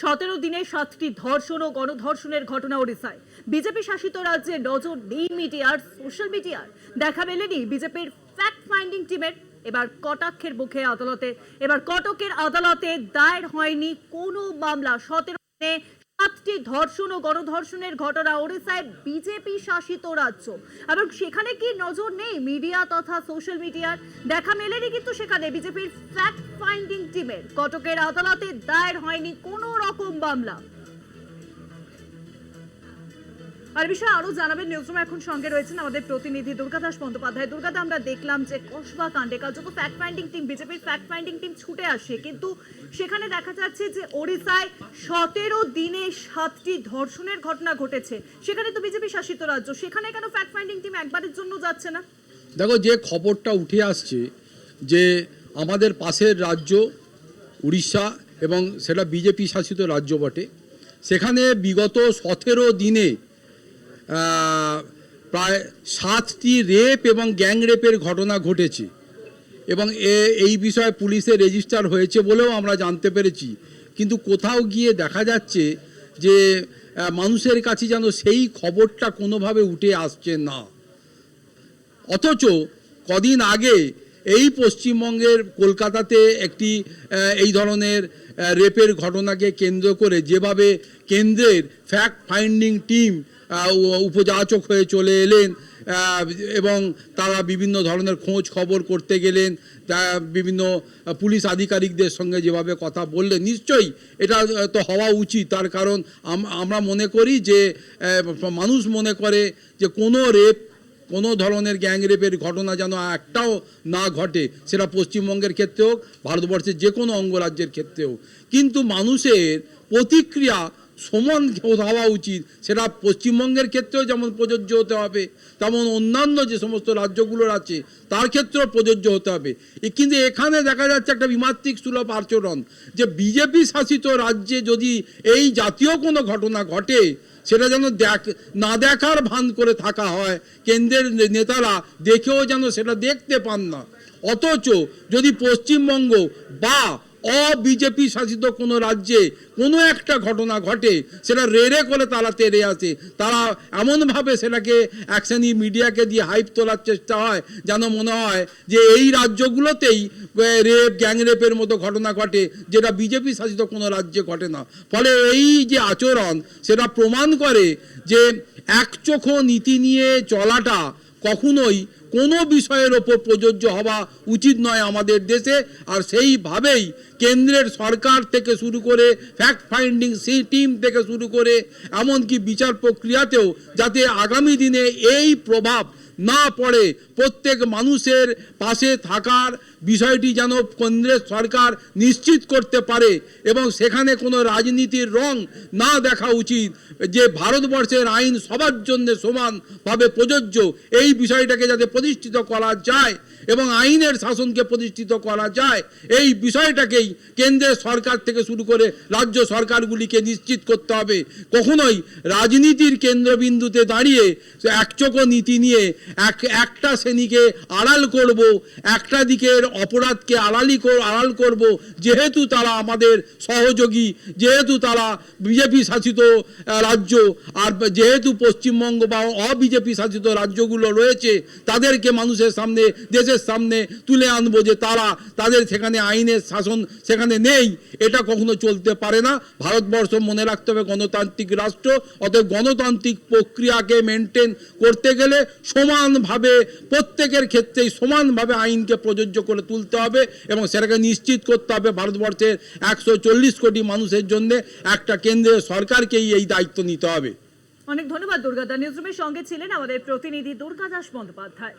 সতেরো দিনে সাতটি ধর্ষণ ও গণধর্ষণের ঘটনা ওড়িশায়। বিজেপি শাসিত রাজ্যে নজর নেই মিডিয়ার সোশ্যাল মিডিয়ার। দেখা মেলেনি বিজেপির ফ্যাক্ট ফাইন্ডিং টিমের এবার কটাক্ষের মুখে আদালতে এবার কটকের আদালতে দায়ের হয়নি কোনো মামলা। সতেরো দিনে সাতটি ধর্ষণ ও গণধর্ষণের ঘটনা ওড়িশায় বিজেপি শাসিত রাজ্য। এবং সেখানে কি নজর নেই মিডিয়া তথা সোশ্যাল মিডিয়ার? দেখা মেলেনি কিন্তু সেখানে বিজেপির ফ্যাক্ট ফাইন্ডিং টিমের কটকের আদালতে দায়ের হয়নি কোনো রকম মামলা। আর বিষয়ে আরও জানাবেন নিউজরুম এখন সঙ্গে রয়েছেন আমাদের প্রতিনিধি দুর্গাদাস বন্দ্যোপাধ্যায়। দুর্গাদা আমরা দেখলাম যে কসবা কাণ্ডে কাল যত ফ্যাক্ট ফাইন্ডিং টিম বিজেপির ফ্যাক্ট ফাইন্ডিং টিম ছুটে আসে, কিন্তু সেখানে দেখা যাচ্ছে যে ওড়িশায় সতেরো দিনে সাতটি ধর্ষণের ঘটনা ঘটেছে। সেখানে তো বিজেপি শাসিত রাজ্য, সেখানে কেন ফ্যাক্ট ফাইন্ডিং টিম একবারের জন্য যাচ্ছে না? দেখো, যে খবরটা উঠে আসছে যে আমাদের পাশের রাজ্য উড়িষ্যা এবং সেটা বিজেপি শাসিত রাজ্য বটে, সেখানে বিগত সতেরো দিনে প্রায় সাতটি রেপ এবং গ্যাং রেপের ঘটনা ঘটেছে। এবং এই বিষয়ে পুলিশে রেজিস্টার হয়েছে বলেও আমরা জানতে পেরেছি। কিন্তু কোথাও গিয়ে দেখা যাচ্ছে যে মানুষের কাছে যেন সেই খবরটা কোনোভাবে উঠে আসছে না। অথচ কদিন আগে এই পশ্চিমবঙ্গের কলকাতাতে একটি এই ধরনের রেপের ঘটনাকে কেন্দ্র করে যেভাবে কেন্দ্রের ফ্যাক্ট ফাইন্ডিং টিম উপযাচক হয়ে চলে এলেন এবং তারা বিভিন্ন ধরনের খোঁজ খবর করতে গেলেন বিভিন্ন পুলিশ আধিকারিকদের সঙ্গে যেভাবে কথা বললেন, নিশ্চয়ই এটা তো হওয়া উচিত। তার কারণ আমরা মনে করি যে মানুষ মনে করে যে কোনো রেপ, কোনো ধরনের গ্যাং রেপের ঘটনা যেন একটাও না ঘটে, সেটা পশ্চিমবঙ্গের ক্ষেত্রে হোক, ভারতবর্ষের যে কোনো অঙ্গরাজ্যের ক্ষেত্রে হোক। কিন্তু মানুষের প্রতিক্রিয়া সমান হওয়া উচিত। সেটা পশ্চিমবঙ্গের ক্ষেত্রেও যেমন প্রযোজ্য হতে হবে, তেমন অন্যান্য যে সমস্ত রাজ্যগুলোর আছে, তার ক্ষেত্রেও প্রযোজ্য হতে হবে। কিন্তু এখানে দেখা যাচ্ছে একটা বিমাত্রিক সুলভ আচরণ, যে বিজেপি শাসিত রাজ্যে যদি এই জাতীয় কোনো ঘটনা ঘটে, সেটা যেন দেখ, না দেখার ভান করে থাকা হয়, কেন্দ্রের নেতারা দেখেও যেন সেটা দেখতে পান না। অথচ যদি পশ্চিমবঙ্গ বা অবিজেপি শাসিত কোনো রাজ্যে কোনো একটা ঘটনা ঘটে, সেটা রেড়ে করে তারা তেড়ে আসে। তারা এমনভাবে সেটাকে অ্যাকশনই মিডিয়াকে দিয়ে হাইপ তোলার চেষ্টা হয়, যেন মনে হয় যে এই রাজ্যগুলোতেই রেপ গ্যাং রেপের মতো ঘটনা ঘটে, যেটা বিজেপি শাসিত কোনো রাজ্যে ঘটে না। ফলে এই যে আচরণ, সেটা প্রমাণ করে যে একচোখো নীতি নিয়ে চলাটা কখনোই কোনো বিষয়ের ওপর প্রযোজ্য হওয়া উচিত নয় আমাদের দেশে। আর সেইভাবেই কেন্দ্রের সরকার থেকে শুরু করে ফ্যাক্ট ফাইন্ডিং সেই টিম থেকে শুরু করে এমনকি বিচার প্রক্রিয়াতেও যাতে আগামী দিনে এই প্রভাব না পড়ে, প্রত্যেক মানুষের পাশে থাকার বিষয়টি যেন কেন্দ্রের সরকার নিশ্চিত করতে পারে এবং সেখানে কোনো রাজনীতির রং না দেখা উচিত যে ভারতবর্ষের আইন সবার জন্য সমানভাবে প্রযোজ্য। এই বিষয়টাকে যাতে প্রতিষ্ঠিত করা যায় এবং আইনের শাসনকে প্রতিষ্ঠিত করা যায়, এই বিষয়টাকেই কেন্দ্রের সরকার থেকে শুরু করে রাজ্য সরকারগুলিকে নিশ্চিত করতে হবে। কখনোই রাজনীতির কেন্দ্রবিন্দুতে দাঁড়িয়ে একচোখো নীতি নিয়ে এক, একটা শ্রেণীকে আড়াল করব, একটা দিকের অপরাধকে আড়ালি আড়াল করব। যেহেতু তারা আমাদের সহযোগী, যেহেতু তারা বিজেপি শাসিত রাজ্য, আর যেহেতু পশ্চিমবঙ্গ বা অবিজেপি শাসিত রাজ্যগুলো রয়েছে, তাদেরকে মানুষের সামনে, দেশের সামনে তুলে আনব যে তারা তাদের সেখানে আইনের শাসন সেখানে নেই। এটা কখনো চলতে পারে না। ভারতবর্ষ মনে রাখতে হবে গণতান্ত্রিক রাষ্ট্র, অতএব গণতান্ত্রিক প্রক্রিয়াকে মেনটেন করতে গেলে সমানভাবে, প্রত্যেকের ক্ষেত্রেই সমানভাবে আইনকে প্রযোজ্য করে তুলতে হবে এবং সেটাকে নিশ্চিত করতে হবে ভারতবর্ষের একশো চল্লিশ কোটি মানুষের জন্য একটা কেন্দ্রীয় সরকারকেই এই দায়িত্ব নিতে হবে। অনেক ধন্যবাদ দুর্গাদা। নিউজরুমের সঙ্গে ছিলেন আমাদের প্রতিনিধি দুর্গাদাস বন্দ্যোপাধ্যায়।